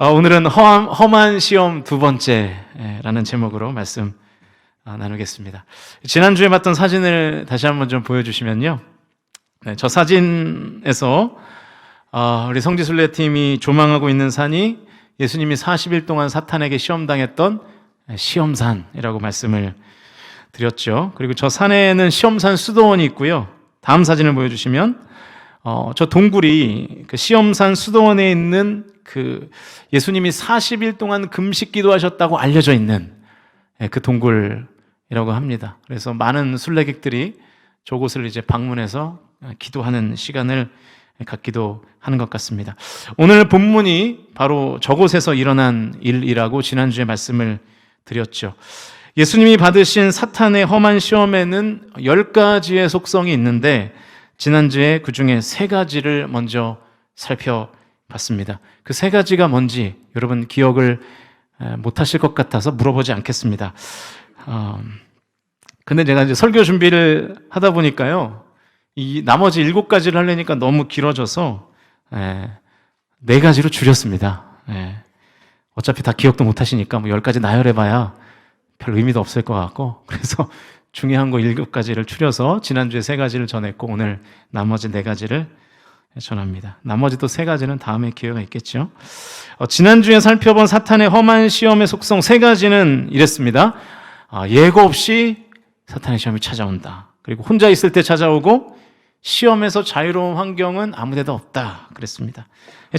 어, 오늘은 험한, 험한 시험 두 번째라는 제목으로 말씀 아, 나누겠습니다. 지난주에 봤던 사진을 다시 한번 좀 보여주시면요. 네, 저 사진에서 어, 우리 성지순례 팀이 조망하고 있는 산이 예수님이 40일 동안 사탄에게 시험당했던 시험산이라고 말씀을 드렸죠. 그리고 저 산에는 시험산 수도원이 있고요. 다음 사진을 보여주시면 어, 저 동굴이 그 시험산 수도원에 있는 그 예수님이 40일 동안 금식 기도하셨다고 알려져 있는 예, 그 동굴이라고 합니다. 그래서 많은 순례객들이 저곳을 이제 방문해서 기도하는 시간을 갖기도 하는 것 같습니다. 오늘 본문이 바로 저곳에서 일어난 일이라고 지난주에 말씀을 드렸죠. 예수님이 받으신 사탄의 험한 시험에는 열 가지의 속성이 있는데 지난주에 그 중에 세 가지를 먼저 살펴 봤습니다. 그 세 가지가 뭔지 여러분 기억을 못 하실 것 같아서 물어보지 않겠습니다. 어, 근데 제가 이제 설교 준비를 하다 보니까요, 이 나머지 일곱 가지를 하려니까 너무 길어져서 에, 네 가지로 줄였습니다. 예. 어차피 다 기억도 못 하시니까 뭐 열 가지 나열해봐야 별 의미도 없을 것 같고 그래서 중요한 거 일곱 가지를 추려서 지난주에 세 가지를 전했고 오늘 나머지 네 가지를 전합니다. 나머지 또 세 가지는 다음에 기회가 있겠죠. 어, 지난주에 살펴본 사탄의 험한 시험의 속성 세 가지는 이랬습니다. 아, 예고 없이 사탄의 시험이 찾아온다. 그리고 혼자 있을 때 찾아오고 시험에서 자유로운 환경은 아무 데도 없다. 그랬습니다.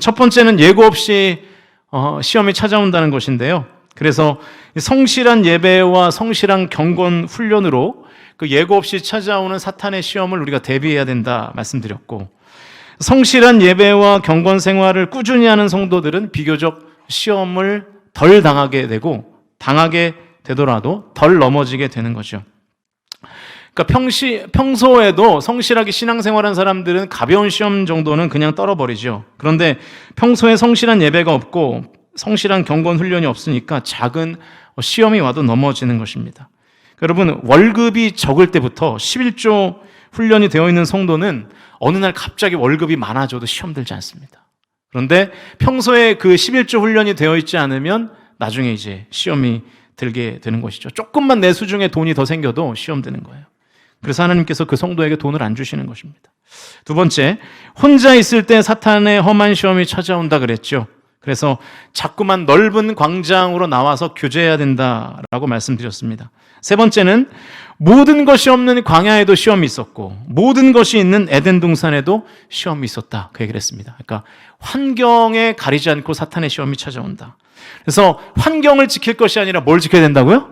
첫 번째는 예고 없이 어, 시험이 찾아온다는 것인데요. 그래서 성실한 예배와 성실한 경건 훈련으로 그 예고 없이 찾아오는 사탄의 시험을 우리가 대비해야 된다 말씀드렸고 성실한 예배와 경건 생활을 꾸준히 하는 성도들은 비교적 시험을 덜 당하게 되고 당하게 되더라도 덜 넘어지게 되는 거죠. 그러니까 평시, 평소에도 성실하게 신앙생활한 사람들은 가벼운 시험 정도는 그냥 떨어버리죠. 그런데 평소에 성실한 예배가 없고 성실한 경건 훈련이 없으니까 작은 시험이 와도 넘어지는 것입니다. 여러분, 월급이 적을 때부터 11조 훈련이 되어 있는 성도는 어느 날 갑자기 월급이 많아져도 시험 들지 않습니다. 그런데 평소에 그 11조 훈련이 되어 있지 않으면 나중에 이제 시험이 들게 되는 것이죠. 조금만 내 수중에 돈이 더 생겨도 시험 드는 거예요. 그래서 하나님께서 그 성도에게 돈을 안 주시는 것입니다. 두 번째, 혼자 있을 때 사탄의 험한 시험이 찾아온다 그랬죠. 그래서 자꾸만 넓은 광장으로 나와서 교제해야 된다라고 말씀드렸습니다. 세 번째는 모든 것이 없는 광야에도 시험이 있었고 모든 것이 있는 에덴 동산에도 시험이 있었다. 그 얘기를 했습니다. 그러니까 환경에 가리지 않고 사탄의 시험이 찾아온다. 그래서 환경을 지킬 것이 아니라 뭘 지켜야 된다고요?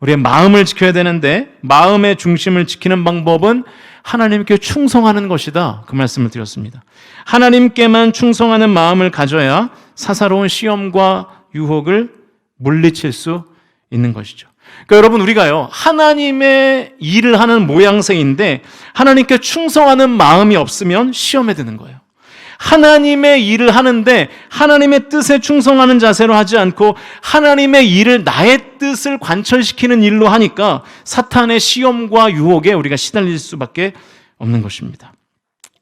우리의 마음을 지켜야 되는데 마음의 중심을 지키는 방법은 하나님께 충성하는 것이다. 그 말씀을 드렸습니다. 하나님께만 충성하는 마음을 가져야 사사로운 시험과 유혹을 물리칠 수 있는 것이죠. 그러니까 여러분 우리가요 하나님의 일을 하는 모양새인데 하나님께 충성하는 마음이 없으면 시험에 드는 거예요. 하나님의 일을 하는데 하나님의 뜻에 충성하는 자세로 하지 않고 하나님의 일을 나의 뜻을 관철시키는 일로 하니까 사탄의 시험과 유혹에 우리가 시달릴 수밖에 없는 것입니다.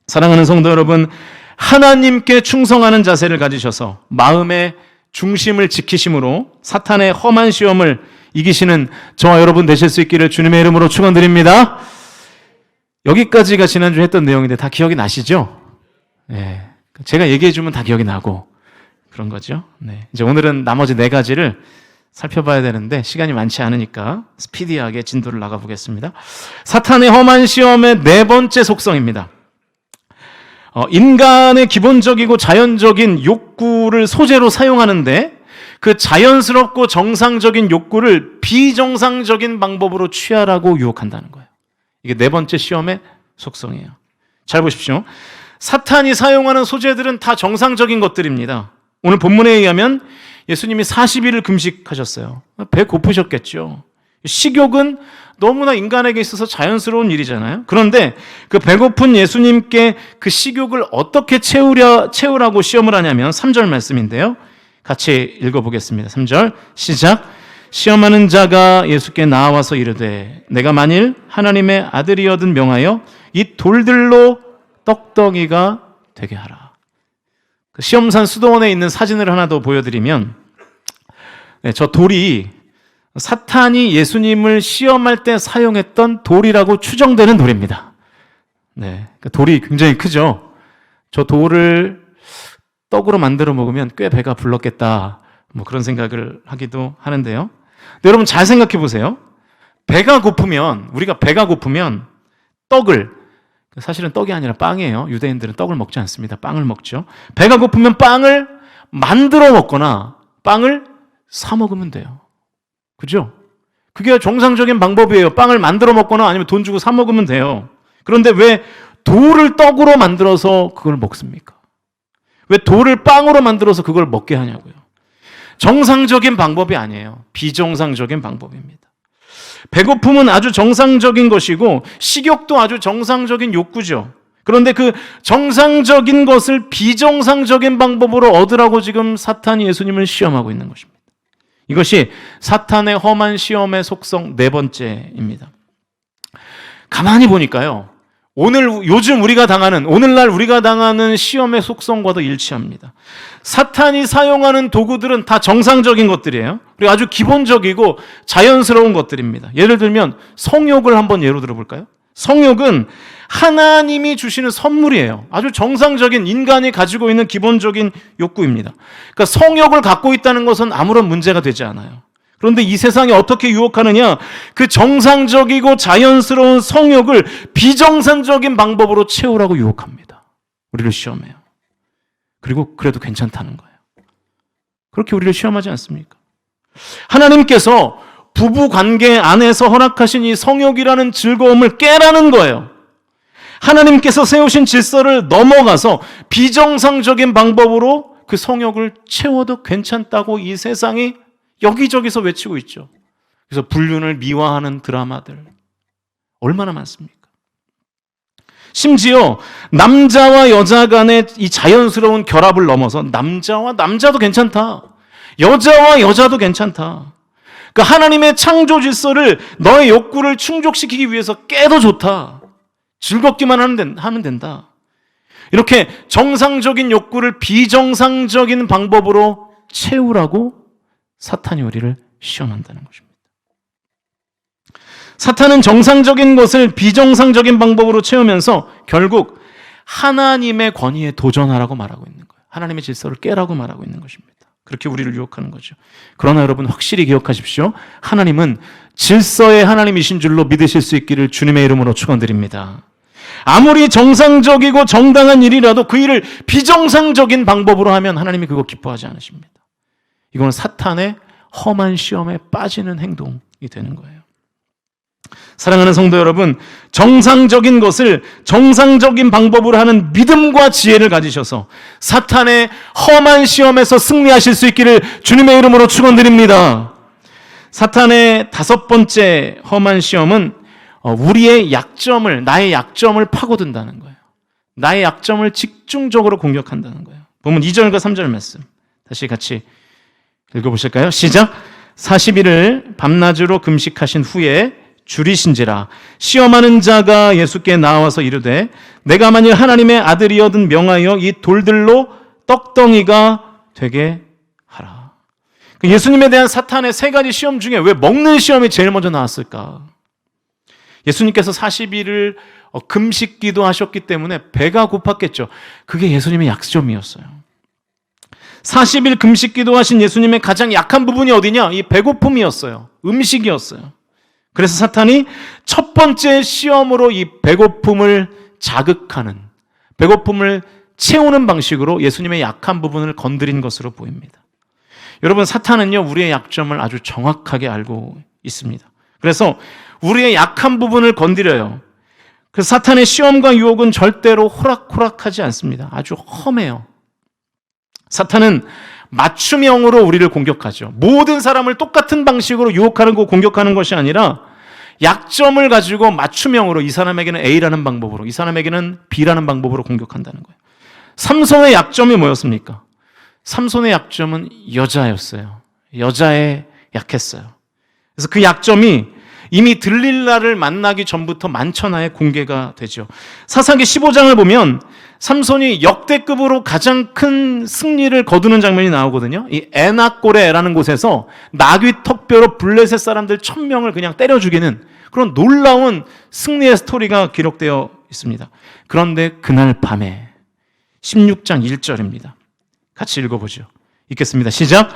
사랑하는 성도 여러분, 하나님께 충성하는 자세를 가지셔서 마음의 중심을 지키심으로 사탄의 험한 시험을 이기시는 저와 여러분 되실 수 있기를 주님의 이름으로 축원드립니다. 여기까지가 지난주 에 했던 내용인데 다 기억이 나시죠? 네. 제가 얘기해 주면 다 기억이 나고 그런 거죠. 네. 이제 오늘은 나머지 네 가지를 살펴봐야 되는데 시간이 많지 않으니까 스피디하게 진도를 나가 보겠습니다. 사탄의 험한 시험의 네 번째 속성입니다. 어, 인간의 기본적이고 자연적인 욕구를 소재로 사용하는데 그 자연스럽고 정상적인 욕구를 비정상적인 방법으로 취하라고 유혹한다는 거예요. 이게 네 번째 시험의 속성이에요. 잘 보십시오. 사탄이 사용하는 소재들은 다 정상적인 것들입니다. 오늘 본문에 의하면 예수님이 40일을 금식하셨어요. 배 고프셨겠죠. 식욕은 너무나 인간에게 있어서 자연스러운 일이잖아요. 그런데 그 배고픈 예수님께 그 식욕을 어떻게 채우려, 채우라고 시험을 하냐면 3절 말씀인데요. 같이 읽어보겠습니다. 3절 시작. 시험하는 자가 예수께 나와서 이르되 내가 만일 하나님의 아들이어든 명하여 이 돌들로 떡덩이가 되게 하라. 그 시험산 수도원에 있는 사진을 하나 더 보여드리면, 네, 저 돌이 사탄이 예수님을 시험할 때 사용했던 돌이라고 추정되는 돌입니다. 네, 그 돌이 굉장히 크죠. 저 돌을 떡으로 만들어 먹으면 꽤 배가 불렀겠다. 뭐 그런 생각을 하기도 하는데요. 여러분 잘 생각해 보세요. 배가 고프면 우리가 배가 고프면 떡을 사실은 떡이 아니라 빵이에요. 유대인들은 떡을 먹지 않습니다. 빵을 먹죠. 배가 고프면 빵을 만들어 먹거나 빵을 사 먹으면 돼요. 그죠? 그게 정상적인 방법이에요. 빵을 만들어 먹거나 아니면 돈 주고 사 먹으면 돼요. 그런데 왜 돌을 떡으로 만들어서 그걸 먹습니까? 왜 돌을 빵으로 만들어서 그걸 먹게 하냐고요. 정상적인 방법이 아니에요. 비정상적인 방법입니다. 배고픔은 아주 정상적인 것이고 식욕도 아주 정상적인 욕구죠. 그런데 그 정상적인 것을 비정상적인 방법으로 얻으라고 지금 사탄이 예수님을 시험하고 있는 것입니다. 이것이 사탄의 험한 시험의 속성 네 번째입니다. 가만히 보니까요. 오늘 요즘 우리가 당하는 오늘날 우리가 당하는 시험의 속성과도 일치합니다. 사탄이 사용하는 도구들은 다 정상적인 것들이에요. 그리고 아주 기본적이고 자연스러운 것들입니다. 예를 들면 성욕을 한번 예로 들어볼까요? 성욕은 하나님이 주시는 선물이에요. 아주 정상적인 인간이 가지고 있는 기본적인 욕구입니다. 그러니까 성욕을 갖고 있다는 것은 아무런 문제가 되지 않아요. 그런데 이 세상이 어떻게 유혹하느냐? 그 정상적이고 자연스러운 성욕을 비정상적인 방법으로 채우라고 유혹합니다. 우리를 시험해요. 그리고 그래도 괜찮다는 거예요. 그렇게 우리를 시험하지 않습니까? 하나님께서 부부 관계 안에서 허락하신 이 성욕이라는 즐거움을 깨라는 거예요. 하나님께서 세우신 질서를 넘어가서 비정상적인 방법으로 그 성욕을 채워도 괜찮다고 이 세상이 여기저기서 외치고 있죠. 그래서 불륜을 미화하는 드라마들 얼마나 많습니까? 심지어 남자와 여자 간의 이 자연스러운 결합을 넘어서 남자와 남자도 괜찮다. 여자와 여자도 괜찮다. 그 하나님의 창조 질서를 너의 욕구를 충족시키기 위해서 깨도 좋다. 즐겁기만 하면 된다. 이렇게 정상적인 욕구를 비정상적인 방법으로 채우라고 사탄이 우리를 시험한다는 것입니다. 사탄은 정상적인 것을 비정상적인 방법으로 채우면서 결국 하나님의 권위에 도전하라고 말하고 있는 거예요. 하나님의 질서를 깨라고 말하고 있는 것입니다. 그렇게 우리를 유혹하는 거죠. 그러나 여러분 확실히 기억하십시오. 하나님은 질서의 하나님이신 줄로 믿으실 수 있기를 주님의 이름으로 축원드립니다. 아무리 정상적이고 정당한 일이라도 그 일을 비정상적인 방법으로 하면 하나님이 그거 기뻐하지 않으십니다. 이건 사탄의 험한 시험에 빠지는 행동이 되는 거예요. 사랑하는 성도 여러분, 정상적인 것을 정상적인 방법으로 하는 믿음과 지혜를 가지셔서 사탄의 험한 시험에서 승리하실 수 있기를 주님의 이름으로 축원드립니다. 사탄의 다섯 번째 험한 시험은 어, 우리의 약점을 나의 약점을 파고든다는 거예요. 나의 약점을 집중적으로 공격한다는 거예요. 보면 2절과 3절 말씀 다시 같이 읽어보실까요? 시작. 40일을 밤낮으로 금식하신 후에 줄이신지라 시험하는 자가 예수께 나와서 이르되 내가 만일 하나님의 아들이어든 명하여 이 돌들로 떡덩이가 되게 하라. 그 예수님에 대한 사탄의 세 가지 시험 중에 왜 먹는 시험이 제일 먼저 나왔을까? 예수님께서 40일을 금식 기도하셨기 때문에 배가 고팠겠죠. 그게 예수님의 약점이었어요. 40일 금식 기도하신 예수님의 가장 약한 부분이 어디냐? 이 배고픔이었어요. 음식이었어요. 그래서 사탄이 첫 번째 시험으로 이 배고픔을 자극하는, 배고픔을 채우는 방식으로 예수님의 약한 부분을 건드린 것으로 보입니다. 여러분, 사탄은요, 우리의 약점을 아주 정확하게 알고 있습니다. 그래서 우리의 약한 부분을 건드려요. 그 사탄의 시험과 유혹은 절대로 호락호락하지 않습니다. 아주 험해요. 사탄은 맞춤형으로 우리를 공격하죠. 모든 사람을 똑같은 방식으로 유혹하는 거 공격하는 것이 아니라 약점을 가지고 맞춤형으로 이 사람에게는 A라는 방법으로 이 사람에게는 B라는 방법으로 공격한다는 거예요. 삼손의 약점이 뭐였습니까? 삼손의 약점은 여자였어요. 여자에 약했어요. 그래서 그 약점이 이미 들릴라를 만나기 전부터 만천하에 공개가 되죠. 사사기 15장을 보면 삼손이 역대급으로 가장 큰 승리를 거두는 장면이 나오거든요. 이 에나꼬레라는 곳에서 나귀 턱뼈로 블레셋 사람들 천 명을 그냥 때려 죽이는 그런 놀라운 승리의 스토리가 기록되어 있습니다. 그런데 그날 밤에 16장 1절입니다. 같이 읽어보죠. 읽겠습니다. 시작.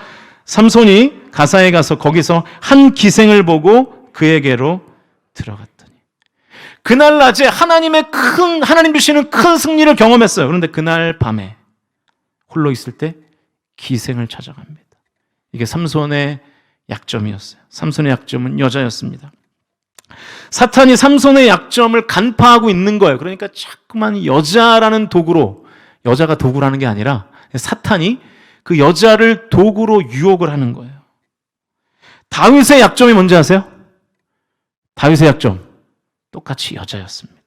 삼손이 가사에 가서 거기서 한 기생을 보고 그에게로 들어갔더니 그날 낮에 하나님의 큰 하나님 주시는 큰 승리를 경험했어요. 그런데 그날 밤에 홀로 있을 때 기생을 찾아갑니다. 이게 삼손의 약점이었어요. 삼손의 약점은 여자였습니다. 사탄이 삼손의 약점을 간파하고 있는 거예요. 그러니까 자꾸만 여자라는 도구로 여자가 도구라는 게 아니라 사탄이 그 여자를 도구로 유혹을 하는 거예요. 다윗의 약점이 뭔지 아세요? 다윗의 약점 똑같이 여자였습니다.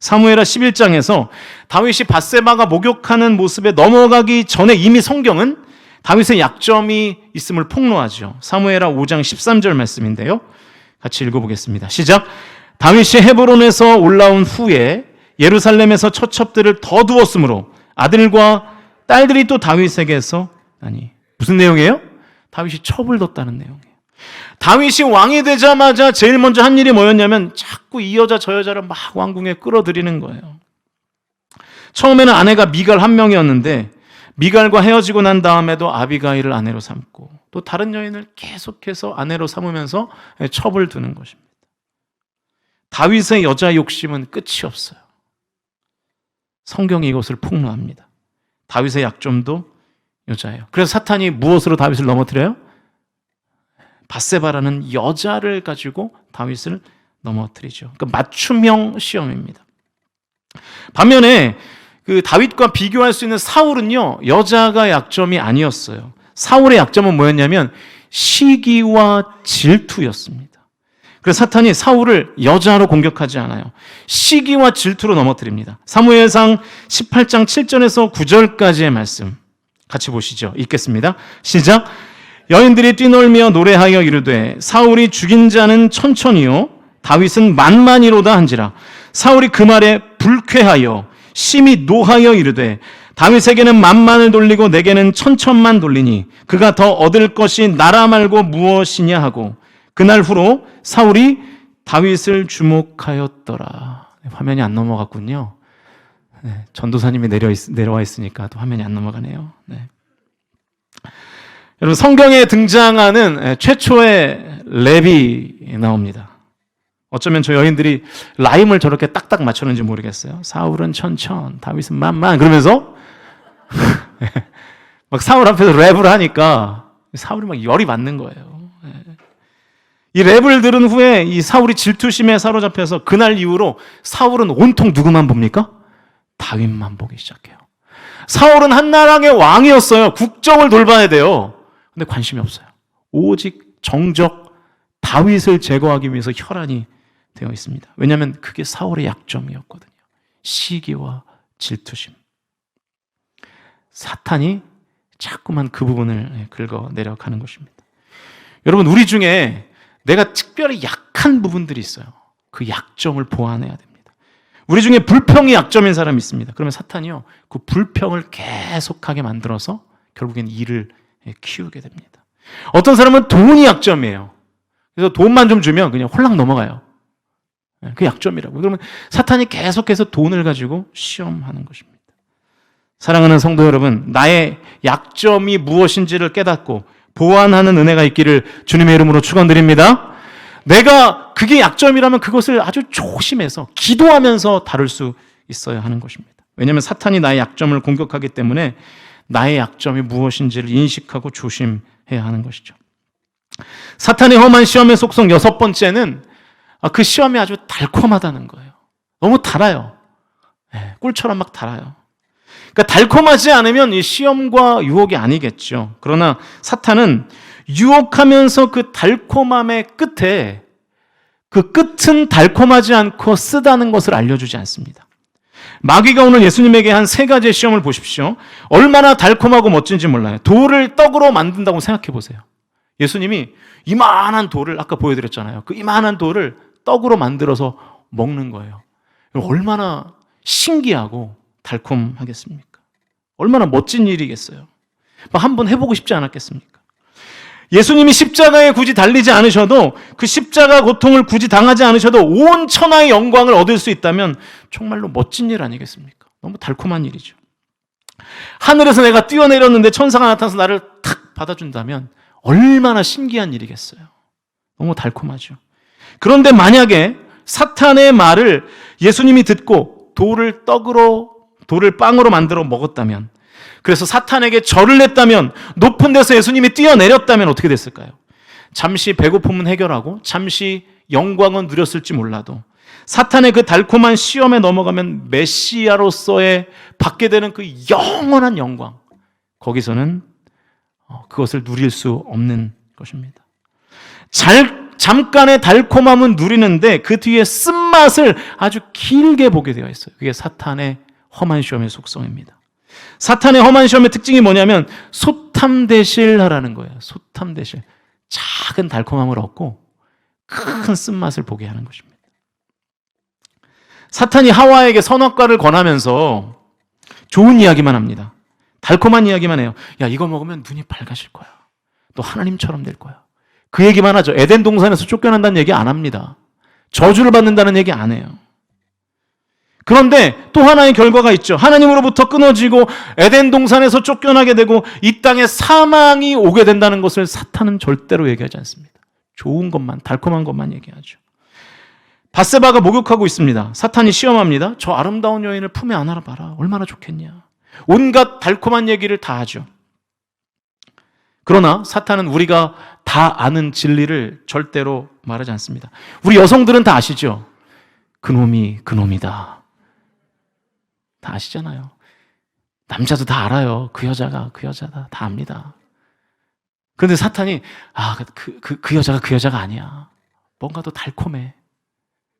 사무엘하 11장에서 다윗이 바세바가 목욕하는 모습에 넘어가기 전에 이미 성경은 다윗의 약점이 있음을 폭로하죠. 사무엘하 5장 13절 말씀인데요. 같이 읽어보겠습니다. 시작. 다윗이 헤브론에서 올라온 후에 예루살렘에서 처첩들을 더 두었으므로 아들과 딸들이 또 다윗에게서 아니 무슨 내용이에요? 다윗이 첩을 뒀다는 내용이에요. 다윗이 왕이 되자마자 제일 먼저 한 일이 뭐였냐면 자꾸 이 여자 저 여자를 막 왕궁에 끌어들이는 거예요. 처음에는 아내가 미갈 한 명이었는데 미갈과 헤어지고 난 다음에도 아비가일을 아내로 삼고 또 다른 여인을 계속해서 아내로 삼으면서 첩을 두는 것입니다. 다윗의 여자 욕심은 끝이 없어요. 성경이 이것을 폭로합니다. 다윗의 약점도 여자예요. 그래서 사탄이 무엇으로 다윗을 넘어뜨려요? 바세바라는 여자를 가지고 다윗을 넘어뜨리죠. 그러니까 맞춤형 시험입니다. 반면에 그 다윗과 비교할 수 있는 사울은요 여자가 약점이 아니었어요. 사울의 약점은 뭐였냐면 시기와 질투였습니다. 그래서 사탄이 사울을 여자로 공격하지 않아요. 시기와 질투로 넘어뜨립니다. 사무엘상 18장 7절에서 9절까지의 말씀 같이 보시죠. 읽겠습니다. 시작. 여인들이 뛰놀며 노래하여 이르되 사울이 죽인 자는 천천히요 다윗은 만만이로다 한지라 사울이 그 말에 불쾌하여 심히 노하여 이르되 다윗에게는 만만을 돌리고 내게는 천천만 돌리니 그가 더 얻을 것이 나라 말고 무엇이냐 하고 그날 후로 사울이 다윗을 주목하였더라. 화면이 안 넘어갔군요. 네, 전도사님이 내려 있, 내려와 있으니까 또 화면이 안 넘어가네요. 네. 여러분 성경에 등장하는 최초의 랩이 나옵니다. 어쩌면 저 여인들이 라임을 저렇게 딱딱 맞췄는지 모르겠어요. 사울은 천천, 다윗은 만만 그러면서 막 사울 앞에서 랩을 하니까 사울이 막 열이 받는 거예요. 이 랩을 들은 후에 이 사울이 질투심에 사로잡혀서 그날 이후로 사울은 온통 누구만 봅니까? 다윗만 보기 시작해요. 사울은 한나라의 왕이었어요. 국정을 돌봐야 돼요. 근데 관심이 없어요. 오직 정적 다윗을 제거하기 위해서 혈안이 되어 있습니다. 왜냐하면 그게 사울의 약점이었거든요. 시기와 질투심. 사탄이 자꾸만 그 부분을 긁어 내려가는 것입니다. 여러분, 우리 중에 내가 특별히 약한 부분들이 있어요. 그 약점을 보완해야 됩니다. 우리 중에 불평이 약점인 사람이 있습니다. 그러면 사탄이요, 그 불평을 계속하게 만들어서 결국엔 일을 키우게 됩니다. 어떤 사람은 돈이 약점이에요. 그래서 돈만 좀 주면 그냥 홀랑 넘어가요. 그 약점이라고. 그러면 사탄이 계속해서 돈을 가지고 시험하는 것입니다. 사랑하는 성도 여러분, 나의 약점이 무엇인지를 깨닫고 보완하는 은혜가 있기를 주님의 이름으로 축원드립니다. 내가 그게 약점이라면 그것을 아주 조심해서 기도하면서 다룰 수 있어야 하는 것입니다. 왜냐하면 사탄이 나의 약점을 공격하기 때문에 나의 약점이 무엇인지를 인식하고 조심해야 하는 것이죠. 사탄의 험한 시험의 속성 여섯 번째는 그 시험이 아주 달콤하다는 거예요. 너무 달아요. 네, 꿀처럼 막 달아요. 그러니까 달콤하지 않으면 이 시험과 유혹이 아니겠죠. 그러나 사탄은 유혹하면서 그 달콤함의 끝에 그 끝은 달콤하지 않고 쓰다는 것을 알려주지 않습니다. 마귀가 오늘 예수님에게 한 세 가지의 시험을 보십시오. 얼마나 달콤하고 멋진지 몰라요. 돌을 떡으로 만든다고 생각해 보세요. 예수님이 이만한 돌을 아까 보여드렸잖아요. 그 이만한 돌을 떡으로 만들어서 먹는 거예요. 얼마나 신기하고 달콤하겠습니까? 얼마나 멋진 일이겠어요. 뭐 한번 해보고 싶지 않았겠습니까? 예수님이 십자가에 굳이 달리지 않으셔도 그 십자가 고통을 굳이 당하지 않으셔도 온 천하의 영광을 얻을 수 있다면 정말로 멋진 일 아니겠습니까? 너무 달콤한 일이죠. 하늘에서 내가 뛰어내렸는데 천사가 나타나서 나를 탁 받아준다면 얼마나 신기한 일이겠어요. 너무 달콤하죠. 그런데 만약에 사탄의 말을 예수님이 듣고 돌을 떡으로, 돌을 빵으로 만들어 먹었다면, 그래서 사탄에게 절을 냈다면, 높은 데서 예수님이 뛰어내렸다면 어떻게 됐을까요? 잠시 배고픔은 해결하고, 잠시 영광은 누렸을지 몰라도, 사탄의 그 달콤한 시험에 넘어가면 메시아로서의 받게 되는 그 영원한 영광, 거기서는 어, 그것을 누릴 수 없는 것입니다. 잘, 잠깐의 달콤함은 누리는데 그 뒤에 쓴맛을 아주 길게 보게 되어 있어요. 그게 사탄의 험한 시험의 속성입니다. 사탄의 험한 시험의 특징이 뭐냐면 소탐대실 하라는 거예요. 소탐대실. 작은 달콤함을 얻고 큰 쓴맛을 보게 하는 것입니다. 사탄이 하와에게 선악과를 권하면서 좋은 이야기만 합니다. 달콤한 이야기만 해요. 야, 이거 먹으면 눈이 밝아질 거야. 또 하나님처럼 될 거야. 그 얘기만 하죠. 에덴 동산에서 쫓겨난다는 얘기 안 합니다. 저주를 받는다는 얘기 안 해요. 그런데 또 하나의 결과가 있죠. 하나님으로부터 끊어지고 에덴 동산에서 쫓겨나게 되고 이 땅에 사망이 오게 된다는 것을 사탄은 절대로 얘기하지 않습니다. 좋은 것만, 달콤한 것만 얘기하죠. 바세바가 목욕하고 있습니다. 사탄이 시험합니다. 저 아름다운 여인을 품에 안아라 봐라. 얼마나 좋겠냐. 온갖 달콤한 얘기를 다 하죠. 그러나 사탄은 우리가 다 아는 진리를 절대로 말하지 않습니다. 우리 여성들은 다 아시죠? 그놈이 그놈이다. 다 아시잖아요. 남자도 다 알아요. 그 여자가 그 여자다. 다 압니다. 그런데 사탄이 아, 그, 그, 그 여자가 그 여자가 아니야. 뭔가 더 달콤해.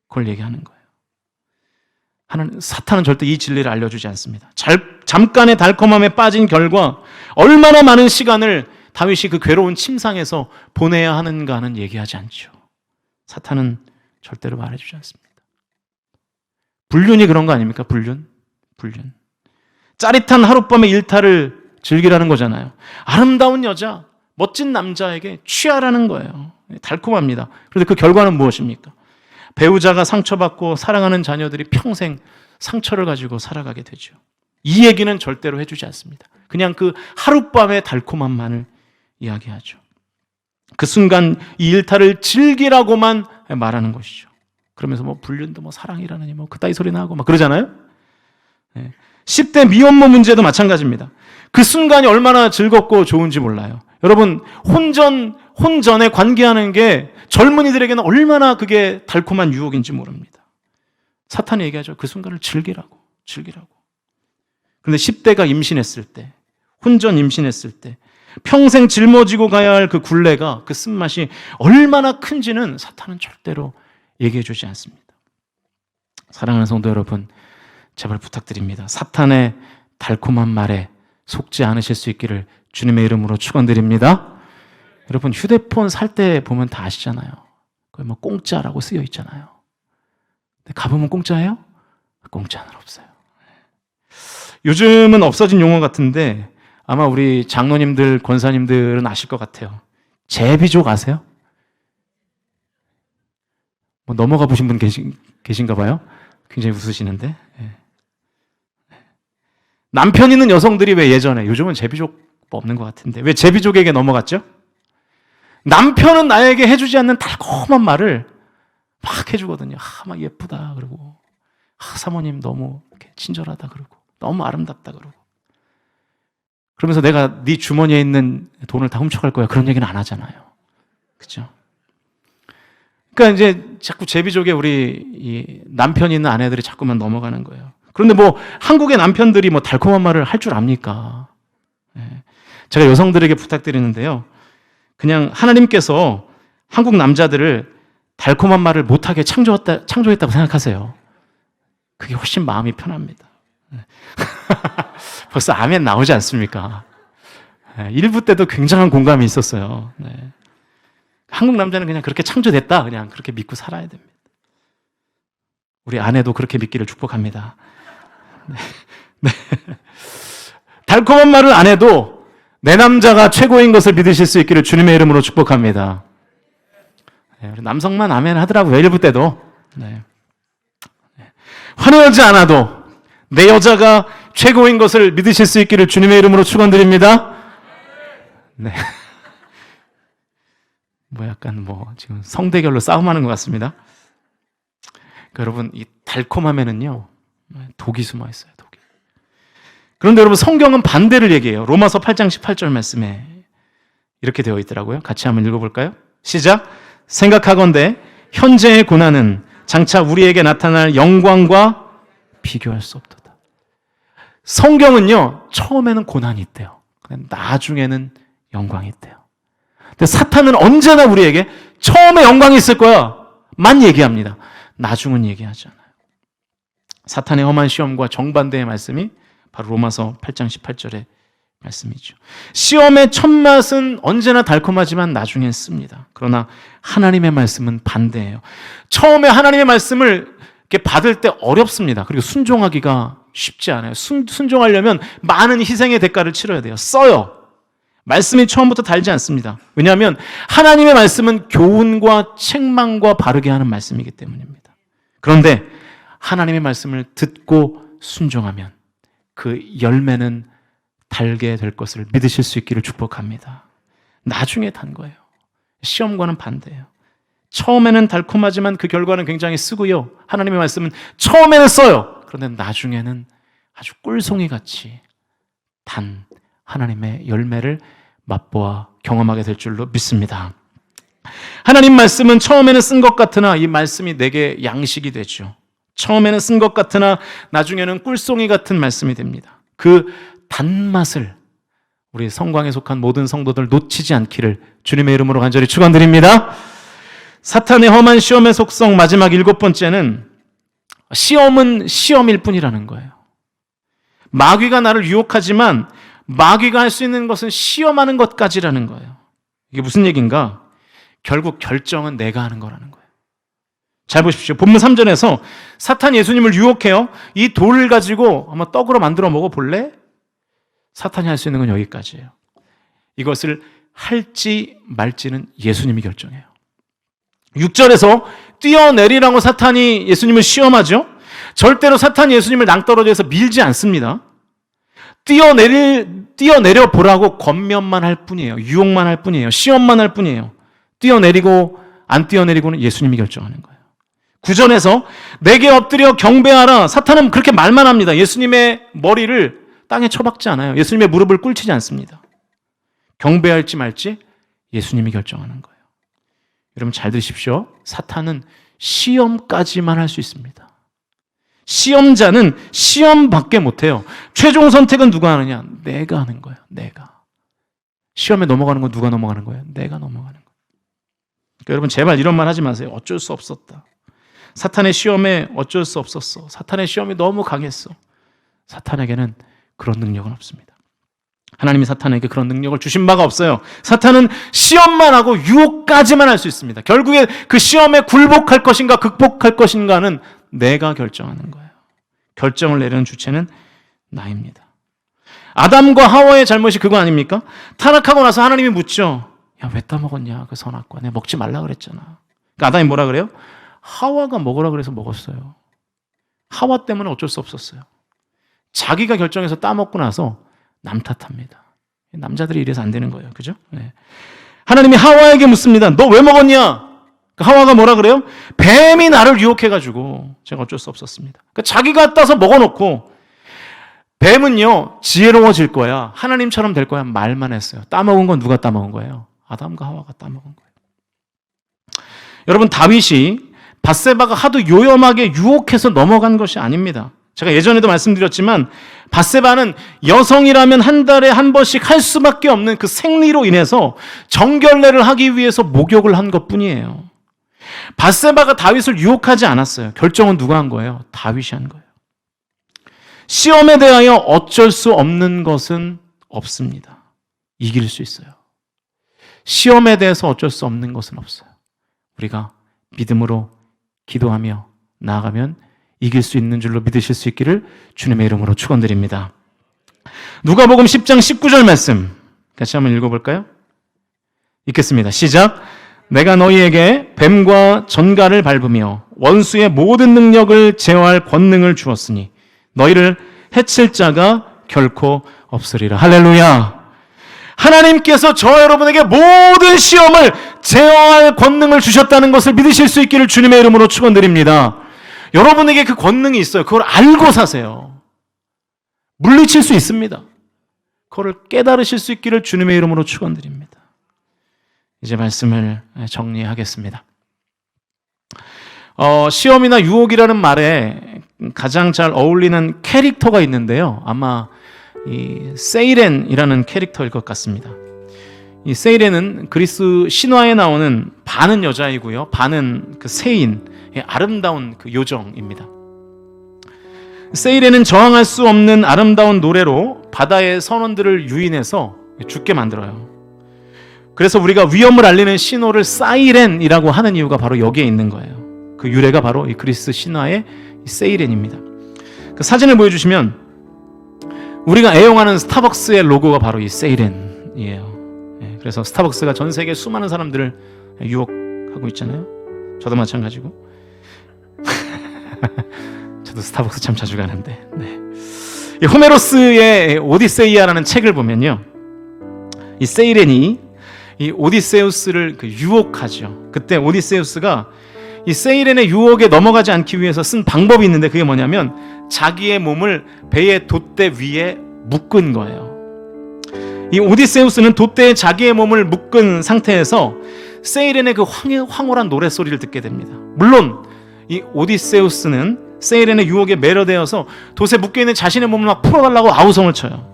그걸 얘기하는 거예요. 하나님, 사탄은 절대 이 진리를 알려주지 않습니다. 잘, 잠깐의 달콤함에 빠진 결과 얼마나 많은 시간을 다윗이 그 괴로운 침상에서 보내야 하는가는 얘기하지 않죠. 사탄은 절대로 말해주지 않습니다. 불륜이 그런 거 아닙니까? 불륜? 불륜. 짜릿한 하룻밤의 일탈을 즐기라는 거잖아요. 아름다운 여자, 멋진 남자에게 취하라는 거예요. 달콤합니다. 그런데 그 결과는 무엇입니까? 배우자가 상처받고 사랑하는 자녀들이 평생 상처를 가지고 살아가게 되죠. 이 얘기는 절대로 해주지 않습니다. 그냥 그 하룻밤의 달콤함만을 이야기하죠. 그 순간 이 일탈을 즐기라고만 말하는 것이죠. 그러면서 뭐 불륜도 뭐 사랑이라느니 뭐 그따위 소리나 하고 막 그러잖아요. 네. 10대 미혼모 문제도 마찬가지입니다. 그 순간이 얼마나 즐겁고 좋은지 몰라요. 여러분 혼전 혼전에 관계하는 게 젊은이들에게는 얼마나 그게 달콤한 유혹인지 모릅니다. 사탄이 얘기하죠. 그 순간을 즐기라고 즐기라고. 그런데 10대가 임신했을 때 혼전 임신했을 때 평생 짊어지고 가야 할 그 굴레가 그 쓴맛이 얼마나 큰지는 사탄은 절대로 얘기해 주지 않습니다. 사랑하는 성도 여러분, 제발 부탁드립니다. 사탄의 달콤한 말에 속지 않으실 수 있기를 주님의 이름으로 축원드립니다. 여러분 휴대폰 살 때 보면 다 아시잖아요. 거기 뭐 공짜라고 쓰여 있잖아요. 근데 가보면 공짜예요? 공짜는 없어요. 요즘은 없어진 용어 같은데 아마 우리 장로님들, 권사님들은 아실 것 같아요. 제비족 아세요? 뭐 넘어가 보신 분 계신, 계신가 봐요? 굉장히 웃으시는데. 예. 남편 있는 여성들이 왜 예전에, 요즘은 제비족 없는 것 같은데, 왜 제비족에게 넘어갔죠? 남편은 나에게 해주지 않는 달콤한 말을 막 해주거든요. 아, 막 예쁘다. 그러고, 아, 사모님 너무 친절하다. 그러고, 너무 아름답다. 그러고. 그러면서 내가 네 주머니에 있는 돈을 다 훔쳐갈 거야. 그런 얘기는 안 하잖아요. 그죠? 그러니까 이제 자꾸 제비족에 우리 남편 있는 아내들이 자꾸만 넘어가는 거예요. 그런데 뭐 한국의 남편들이 뭐 달콤한 말을 할 줄 압니까? 네. 제가 여성들에게 부탁드리는데요. 그냥 하나님께서 한국 남자들을 달콤한 말을 못하게 창조했다, 창조했다고 생각하세요. 그게 훨씬 마음이 편합니다. 네. 벌써 아멘 나오지 않습니까? 네, 일부 때도 굉장한 공감이 있었어요. 네. 한국 남자는 그냥 그렇게 창조됐다. 그냥 그렇게 믿고 살아야 됩니다. 우리 아내도 그렇게 믿기를 축복합니다. 네. 달콤한 말을 안 해도 내 남자가 최고인 것을 믿으실 수 있기를 주님의 이름으로 축복합니다. 네, 남성만 아멘 하더라고요. 일부 때도. 네. 네. 화내지 않아도 내 여자가 최고인 것을 믿으실 수 있기를 주님의 이름으로 축원드립니다. 네. 뭐 약간 뭐 지금 성대결로 싸움하는 것 같습니다. 그러니까 여러분 이 달콤함에는요 독이 숨어 있어요. 독이. 그런데 여러분 성경은 반대를 얘기해요. 로마서 8장 18절 말씀에 이렇게 되어 있더라고요. 같이 한번 읽어볼까요? 시작. 생각하건대 현재의 고난은 장차 우리에게 나타날 영광과 비교할 수 없도다. 성경은요 처음에는 고난이 있대요. 나중에는 영광이 있대요. 근데 사탄은 언제나 우리에게 처음에 영광이 있을 거야. 만 얘기합니다. 나중은 얘기하지 않아요. 사탄의 험한 시험과 정반대의 말씀이 바로 로마서 8장 18절의 말씀이죠. 시험의 첫 맛은 언제나 달콤하지만 나중엔 씁니다. 그러나 하나님의 말씀은 반대예요. 처음에 하나님의 말씀을 이렇게 받을 때 어렵습니다. 그리고 순종하기가 쉽지 않아요. 순, 순종하려면 많은 희생의 대가를 치러야 돼요. 써요. 말씀이 처음부터 달지 않습니다. 왜냐하면 하나님의 말씀은 교훈과 책망과 바르게 하는 말씀이기 때문입니다. 그런데 하나님의 말씀을 듣고 순종하면 그 열매는 달게 될 것을 믿으실 수 있기를 축복합니다. 나중에 단 거예요. 시험과는 반대예요. 처음에는 달콤하지만 그 결과는 굉장히 쓰고요. 하나님의 말씀은 처음에는 써요. 그런데 나중에는 아주 꿀송이 같이 단 하나님의 열매를 맛보아 경험하게 될 줄로 믿습니다. 하나님 말씀은 처음에는 쓴 것 같으나 이 말씀이 내게 양식이 되죠. 처음에는 쓴 것 같으나 나중에는 꿀송이 같은 말씀이 됩니다. 그 단맛을 우리 성광에 속한 모든 성도들 놓치지 않기를 주님의 이름으로 간절히 축원드립니다. 사탄의 험한 시험의 속성 마지막 일곱 번째는 시험은 시험일 뿐이라는 거예요. 마귀가 나를 유혹하지만 마귀가 할 수 있는 것은 시험하는 것까지라는 거예요. 이게 무슨 얘기인가? 결국 결정은 내가 하는 거라는 거예요. 잘 보십시오. 본문 3절에서 사탄 예수님을 유혹해요. 이 돌을 가지고 한번 떡으로 만들어 먹어 볼래? 사탄이 할 수 있는 건 여기까지예요. 이것을 할지 말지는 예수님이 결정해요. 6절에서 뛰어내리라고 사탄이 예수님을 시험하죠. 절대로 사탄이 예수님을 낭떠러지에서 밀지 않습니다. 뛰어내릴, 뛰어내려 보라고 권면만 할 뿐이에요. 유혹만 할 뿐이에요. 시험만 할 뿐이에요. 뛰어내리고 안 뛰어내리고는 예수님이 결정하는 거예요. 구전에서 내게 엎드려 경배하라. 사탄은 그렇게 말만 합니다. 예수님의 머리를 땅에 쳐박지 않아요. 예수님의 무릎을 꿇치지 않습니다. 경배할지 말지 예수님이 결정하는 거예요. 여러분 잘 들으십시오. 사탄은 시험까지만 할 수 있습니다. 시험자는 시험밖에 못해요. 최종 선택은 누가 하느냐? 내가 하는 거예요. 내가. 시험에 넘어가는 건 누가 넘어가는 거예요? 내가 넘어가는 거예요. 그러니까 여러분 제발 이런 말 하지 마세요. 어쩔 수 없었다. 사탄의 시험에 어쩔 수 없었어. 사탄의 시험이 너무 강했어. 사탄에게는 그런 능력은 없습니다. 하나님이 사탄에게 그런 능력을 주신 바가 없어요. 사탄은 시험만 하고 유혹까지만 할 수 있습니다. 결국에 그 시험에 굴복할 것인가 극복할 것인가는 내가 결정하는 거예요. 결정을 내리는 주체는 나입니다. 아담과 하와의 잘못이 그거 아닙니까? 타락하고 나서 하나님이 묻죠. 야, 왜 따먹었냐? 그 선악과. 내가 먹지 말라 그랬잖아. 그러니까 아담이 뭐라 그래요? 하와가 먹으라 그래서 먹었어요. 하와 때문에 어쩔 수 없었어요. 자기가 결정해서 따먹고 나서 남 탓합니다. 남자들이 이래서 안 되는 거예요. 그죠? 네. 하나님이 하와에게 묻습니다. 너 왜 먹었냐? 그 하와가 뭐라 그래요? 뱀이 나를 유혹해가지고 제가 어쩔 수 없었습니다. 그 자기가 따서 먹어놓고 뱀은요 지혜로워질 거야. 하나님처럼 될 거야. 말만 했어요. 따먹은 건 누가 따먹은 거예요? 아담과 하와가 따먹은 거예요. 여러분 다윗이 바세바가 하도 요염하게 유혹해서 넘어간 것이 아닙니다. 제가 예전에도 말씀드렸지만 바세바는 여성이라면 한 달에 한 번씩 할 수밖에 없는 그 생리로 인해서 정결례를 하기 위해서 목욕을 한 것뿐이에요. 바세바가 다윗을 유혹하지 않았어요. 결정은 누가 한 거예요? 다윗이 한 거예요. 시험에 대하여 어쩔 수 없는 것은 없습니다. 이길 수 있어요. 시험에 대해서 어쩔 수 없는 것은 없어요. 우리가 믿음으로 기도하며 나아가면 이길 수 있는 줄로 믿으실 수 있기를 주님의 이름으로 축원드립니다. 누가복음 10장 19절 말씀 같이 한번 읽어볼까요? 읽겠습니다. 시작. 내가 너희에게 뱀과 전갈을 밟으며 원수의 모든 능력을 제어할 권능을 주었으니 너희를 해칠 자가 결코 없으리라. 할렐루야. 하나님께서 저 여러분에게 모든 시험을 제어할 권능을 주셨다는 것을 믿으실 수 있기를 주님의 이름으로 축원드립니다. 여러분에게 그 권능이 있어요. 그걸 알고 사세요. 물리칠 수 있습니다. 그걸 깨달으실 수 있기를 주님의 이름으로 축원드립니다. 이제 말씀을 정리하겠습니다. 어, 시험이나 유혹이라는 말에 가장 잘 어울리는 캐릭터가 있는데요. 아마 이 세이렌이라는 캐릭터일 것 같습니다. 이 세이렌은 그리스 신화에 나오는 반은 여자이고요, 반은 그 세인, 아름다운 그 요정입니다. 세이렌은 저항할 수 없는 아름다운 노래로 바다의 선원들을 유인해서 죽게 만들어요. 그래서 우리가 위험을 알리는 신호를 사이렌이라고 하는 이유가 바로 여기에 있는 거예요. 그 유래가 바로 이 그리스 신화의 세이렌입니다. 그 사진을 보여주시면 우리가 애용하는 스타벅스의 로고가 바로 이 세이렌이에요. 예, 그래서 스타벅스가 전 세계 수많은 사람들을 유혹하고 있잖아요. 저도 마찬가지고. 저도 스타벅스 참 자주 가는데. 네. 이 호메로스의 오디세이아라는 책을 보면요. 이 세이렌이 이 오디세우스를 그 유혹하죠. 그때 오디세우스가 이 세이렌의 유혹에 넘어가지 않기 위해서 쓴 방법이 있는데 그게 뭐냐면 자기의 몸을 배의 돛대 위에 묶은 거예요. 이 오디세우스는 돛대에 자기의 몸을 묶은 상태에서 세이렌의 그 황, 황홀한 노래 소리를 듣게 됩니다. 물론 이 오디세우스는 세이렌의 유혹에 매료되어서 돛에 묶여 있는 자신의 몸을 막 풀어달라고 아우성을 쳐요.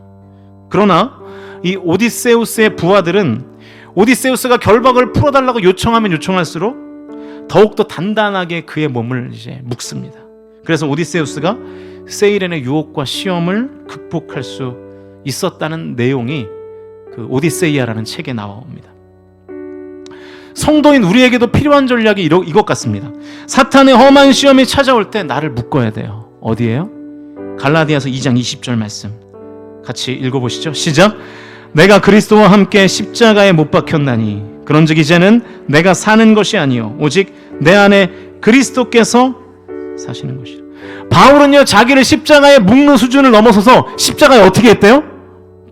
그러나 이 오디세우스의 부하들은 오디세우스가 결박을 풀어달라고 요청하면 요청할수록 더욱더 단단하게 그의 몸을 이제 묶습니다. 그래서 오디세우스가 세이렌의 유혹과 시험을 극복할 수 있었다는 내용이 그 오디세이아라는 책에 나옵니다. 성도인 우리에게도 필요한 전략이 이러, 이것 같습니다. 사탄의 험한 시험이 찾아올 때 나를 묶어야 돼요. 어디에요? 갈라디아서 2장 20절 말씀. 같이 읽어보시죠. 시작. 내가 그리스도와 함께 십자가에 못 박혔나니 그런즉 이제는 내가 사는 것이 아니요 오직 내 안에 그리스도께서 사시는 것이라. 바울은요 자기를 십자가에 묶는 수준을 넘어서서 십자가에 어떻게 했대요?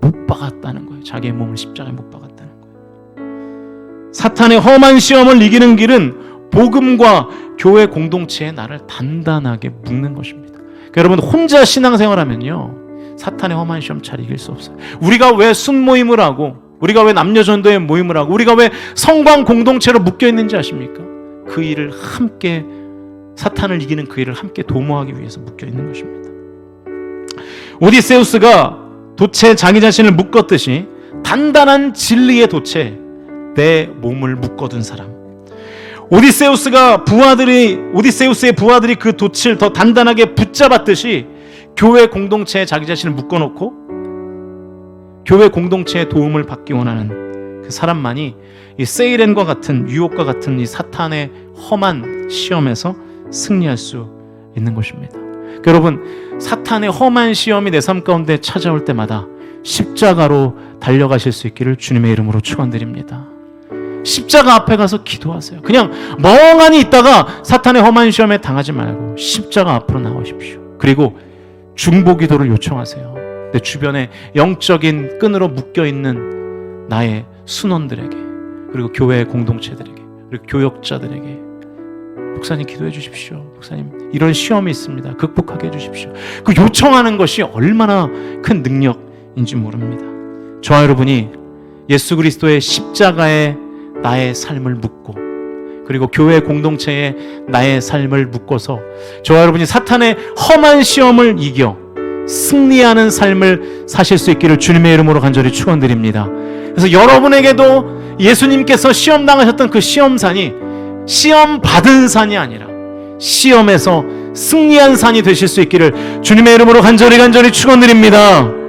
못 박았다는 거예요. 자기의 몸을 십자가에 못 박았다는 거예요. 사탄의 험한 시험을 이기는 길은 복음과 교회 공동체에 나를 단단하게 묶는 것입니다. 그러니까 여러분 혼자 신앙생활하면요 사탄의 험한 시험 잘 이길 수 없어요. 우리가 왜 순모임을 하고 우리가 왜 남녀 전도회 모임을 하고 우리가 왜 성광 공동체로 묶여 있는지 아십니까? 그 일을 함께 사탄을 이기는 그 일을 함께 도모하기 위해서 묶여 있는 것입니다. 오디세우스가 돛에 자기 자신을 묶었듯이 단단한 진리의 돛에 내 몸을 묶어둔 사람. 오디세우스가 부하들이 오디세우스의 부하들이 그 돛을 더 단단하게 붙잡았듯이 교회 공동체에 자기 자신을 묶어놓고 교회 공동체의 도움을 받기 원하는 그 사람만이 이 세이렌과 같은 유혹과 같은 이 사탄의 험한 시험에서 승리할 수 있는 것입니다. 그러니까 여러분 사탄의 험한 시험이 내 삶 가운데 찾아올 때마다 십자가로 달려가실 수 있기를 주님의 이름으로 축원드립니다. 십자가 앞에 가서 기도하세요. 그냥 멍하니 있다가 사탄의 험한 시험에 당하지 말고 십자가 앞으로 나오십시오. 그리고 중보 기도를 요청하세요. 내 주변에 영적인 끈으로 묶여 있는 나의 순원들에게 그리고 교회 공동체들에게 그리고 교역자들에게 목사님 기도해 주십시오. 목사님 이런 시험이 있습니다. 극복하게 해 주십시오. 그 요청하는 것이 얼마나 큰 능력인지 모릅니다. 저와 여러분이 예수 그리스도의 십자가에 나의 삶을 묻고 그리고 교회 공동체에 나의 삶을 묶어서 저와 여러분이 사탄의 험한 시험을 이겨 승리하는 삶을 사실 수 있기를 주님의 이름으로 간절히 축원드립니다. 그래서 여러분에게도 예수님께서 시험 당하셨던 그 시험산이 시험 받은 산이 아니라 시험에서 승리한 산이 되실 수 있기를 주님의 이름으로 간절히 간절히 축원드립니다.